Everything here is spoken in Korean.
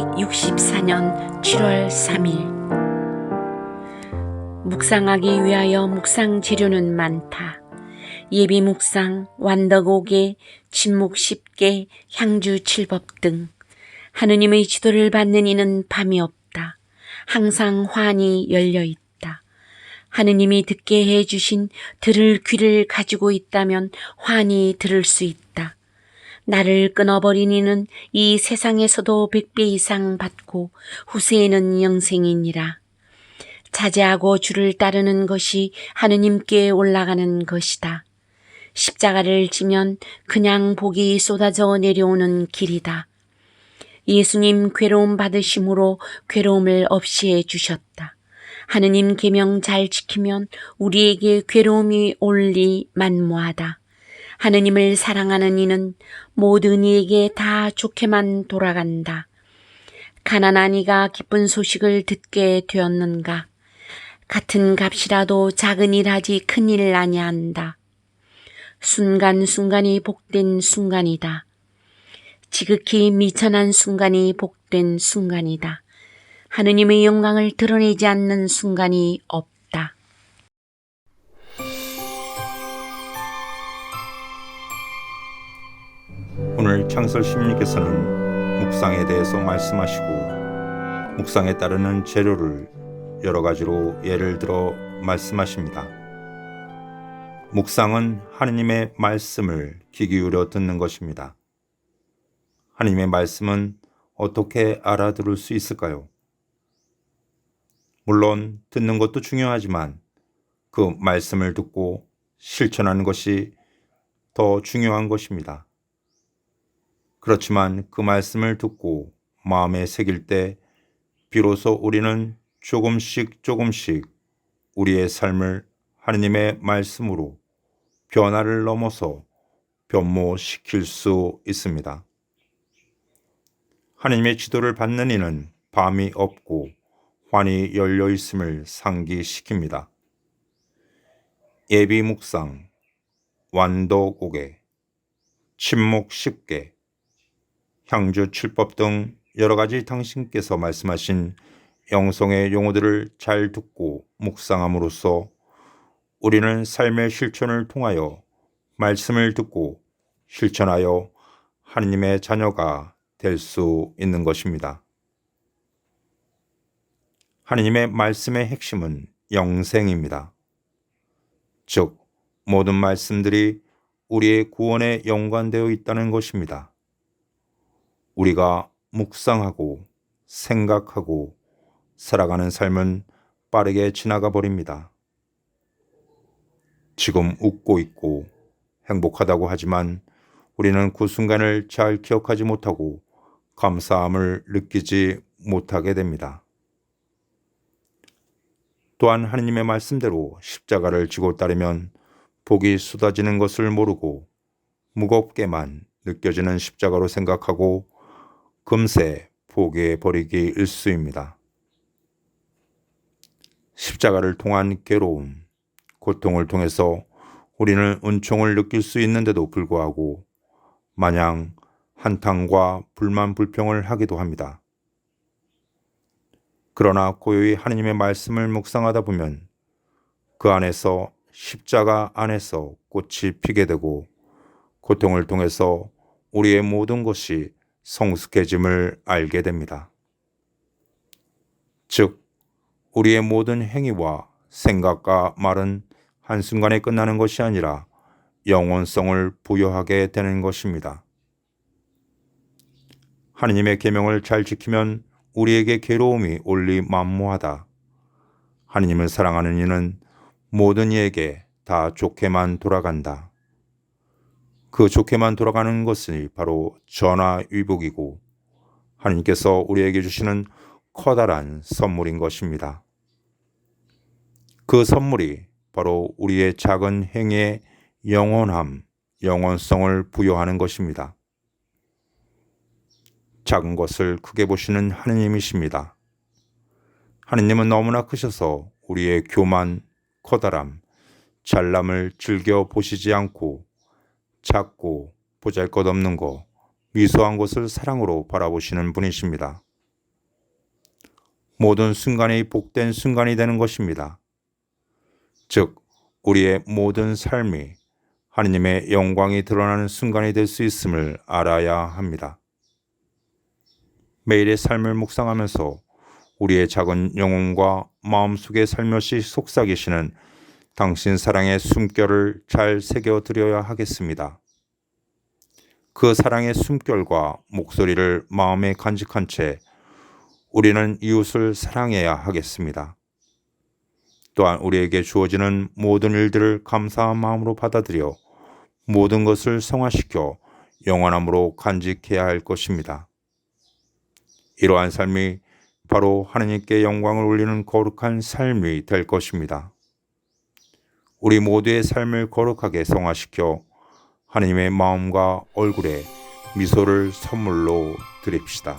1264년 7월 3일 묵상하기 위하여 묵상 재료는 많다. 예비 묵상, 완덕오개, 침묵 10개, 향주 7법 등 하느님의 지도를 받는 이는 밤이 없다. 항상 환히 열려 있다. 하느님이 듣게 해 주신 들을 귀를 가지고 있다면 환히 들을 수 있다. 나를 끊어버린 이는 이 세상에서도 백배 이상 받고 후세에는 영생이니라. 자제하고 주를 따르는 것이 하느님께 올라가는 것이다. 십자가를 지면 그냥 복이 쏟아져 내려오는 길이다. 예수님 괴로움 받으심으로 괴로움을 없이 해 주셨다. 하느님 계명 잘 지키면 우리에게 괴로움이 올리 만무하다. 하느님을 사랑하는 이는 모든 이에게 다 좋게만 돌아간다. 가난한 이가 기쁜 소식을 듣게 되었는가? 같은 값이라도 작은 일 하지 큰 일 아니한다. 순간순간이 복된 순간이다. 지극히 미천한 순간이 복된 순간이다. 하느님의 영광을 드러내지 않는 순간이 없다. 오늘 창설 시민님께서는 묵상에 대해서 말씀하시고 묵상에 따르는 재료를 여러 가지로 예를 들어 말씀하십니다. 묵상은 하느님의 말씀을 귀 기울여 듣는 것입니다. 하느님의 말씀은 어떻게 알아들을 수 있을까요? 물론 듣는 것도 중요하지만 그 말씀을 듣고 실천하는 것이 더 중요한 것입니다. 그렇지만 그 말씀을 듣고 마음에 새길 때 비로소 우리는 조금씩 조금씩 우리의 삶을 하느님의 말씀으로 변화를 넘어서 변모시킬 수 있습니다. 하느님의 지도를 받는 이는 밤이 없고 환히 열려 있음을 상기시킵니다. 예비 묵상, 완도 고개, 침묵 쉽게, 향주 칠법 등 여러 가지 당신께서 말씀하신 영성의 용어들을 잘 듣고 묵상함으로써 우리는 삶의 실천을 통하여 말씀을 듣고 실천하여 하느님의 자녀가 될 수 있는 것입니다. 하느님의 말씀의 핵심은 영생입니다. 즉, 모든 말씀들이 우리의 구원에 연관되어 있다는 것입니다. 우리가 묵상하고 생각하고 살아가는 삶은 빠르게 지나가 버립니다. 지금 웃고 있고 행복하다고 하지만 우리는 그 순간을 잘 기억하지 못하고 감사함을 느끼지 못하게 됩니다. 또한 하느님의 말씀대로 십자가를 지고 따르면 복이 쏟아지는 것을 모르고 무겁게만 느껴지는 십자가로 생각하고 금세 포기해 버리기 일수입니다. 십자가를 통한 괴로움, 고통을 통해서 우리는 은총을 느낄 수 있는데도 불구하고 마냥 한탄과 불만 불평을 하기도 합니다. 그러나 고요히 하느님의 말씀을 묵상하다 보면 그 안에서 십자가 안에서 꽃이 피게 되고 고통을 통해서 우리의 모든 것이 성숙해짐을 알게 됩니다. 즉, 우리의 모든 행위와 생각과 말은 한순간에 끝나는 것이 아니라 영원성을 부여하게 되는 것입니다. 하느님의 계명을 잘 지키면 우리에게 괴로움이 올리 만무하다. 하느님을 사랑하는 이는 모든 이에게 다 좋게만 돌아간다. 그 좋게만 돌아가는 것이 바로 전화위복이고 하느님께서 우리에게 주시는 커다란 선물인 것입니다. 그 선물이 바로 우리의 작은 행위에 영원함, 영원성을 부여하는 것입니다. 작은 것을 크게 보시는 하느님이십니다. 하느님은 너무나 크셔서 우리의 교만, 커다람, 잘남을 즐겨 보시지 않고 작고 보잘 것 없는 거, 미소한 것을 사랑으로 바라보시는 분이십니다. 모든 순간이 복된 순간이 되는 것입니다. 즉, 우리의 모든 삶이 하느님의 영광이 드러나는 순간이 될 수 있음을 알아야 합니다. 매일의 삶을 묵상하면서 우리의 작은 영혼과 마음속에 살며시 속삭이시는 당신 사랑의 숨결을 잘 새겨드려야 하겠습니다. 그 사랑의 숨결과 목소리를 마음에 간직한 채 우리는 이웃을 사랑해야 하겠습니다. 또한 우리에게 주어지는 모든 일들을 감사한 마음으로 받아들여 모든 것을 성화시켜 영원함으로 간직해야 할 것입니다. 이러한 삶이 바로 하느님께 영광을 올리는 거룩한 삶이 될 것입니다. 우리 모두의 삶을 거룩하게 성화시켜 하느님의 마음과 얼굴에 미소를 선물로 드립시다.